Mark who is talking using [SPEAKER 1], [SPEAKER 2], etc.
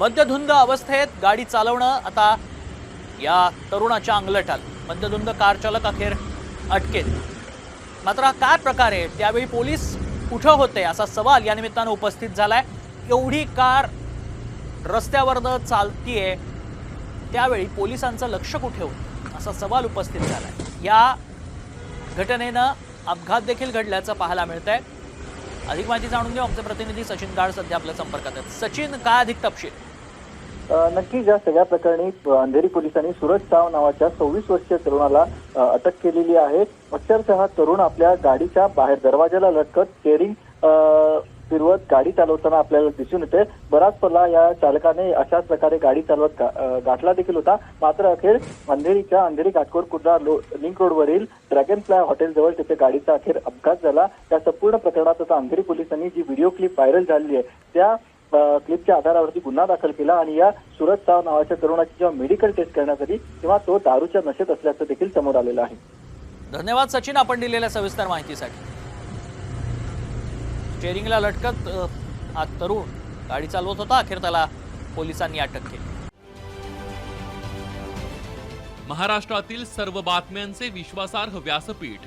[SPEAKER 1] मद्यधुंद अवस्थेत गाडी चालवणं आता या तरुणाच्या अंगलट आलं मद्यधुंद कार चालक अखेर अटकेत. मात्र हा काय प्रकार आहे? त्यावेळी पोलीस कुठं होते? असा सवाल या निमित्तानं उपस्थित झालाय. एवढी कार रस्त्यावर चालतीये त्यावेळी पोलिसांचं लक्ष कुठे होतं? असा सवाल उपस्थित झालाय. या घटनेनं अपघात देखील घडल्याचं पाहायला मिळतंय. अधिक माहिती जाणून घेऊ आमचे प्रतिनिधी सचिन गाड सध्या आपल्या संपर्कात आहेत. सचिन काय अधिक तपशील?
[SPEAKER 2] नक्कीच या सगळ्या प्रकरणी अंधेरी पोलिसांनी सूरज साव नावाच्या सव्वीस वर्षीय तरुणाला अटक केलेली आहे. अक्षरशः हा तरुण आपल्या गाडीच्या बाहेर दरवाजाला लटकत स्टेअरिंग फिरवत गाडी चालवताना आपल्याला दिसून येते. बराच पल्ला या चालकाने अशाच प्रकारे गाडी चालवत गा- गाठला देखील होता. मात्र अखेर अंधेरीच्या अंधेरी घाटकोर कुर्ला लो- लिंक रोडवरील ड्रॅगन फ्लाय हॉटेलजवळ तिथे गाडीचा अखेर अपघात झाला. या संपूर्ण प्रकरणात आता अंधेरी पोलिसांनी जी व्हिडिओ क्लिप व्हायरल झालेली आहे त्या क्लिपच्या आधारावरती गुन्हा दाखल केला आणि या सुरज साव नावाच्या तरुणाची जेव्हा मेडिकल टेस्ट करण्यात आली तेव्हा तो दारूच्या नशेत असल्याचं देखील समोर आलेलं आहे.
[SPEAKER 1] धन्यवाद सचिन आपण दिलेल्या सविस्तर माहितीसाठी. स्टेअरिंगला लटकत हा तरुण गाडी चालवत होता अखेर त्याला पोलिसांनी अटक केली.
[SPEAKER 3] महाराष्ट्रातील सर्व बातम्यांचे विश्वासार्ह व्यासपीठ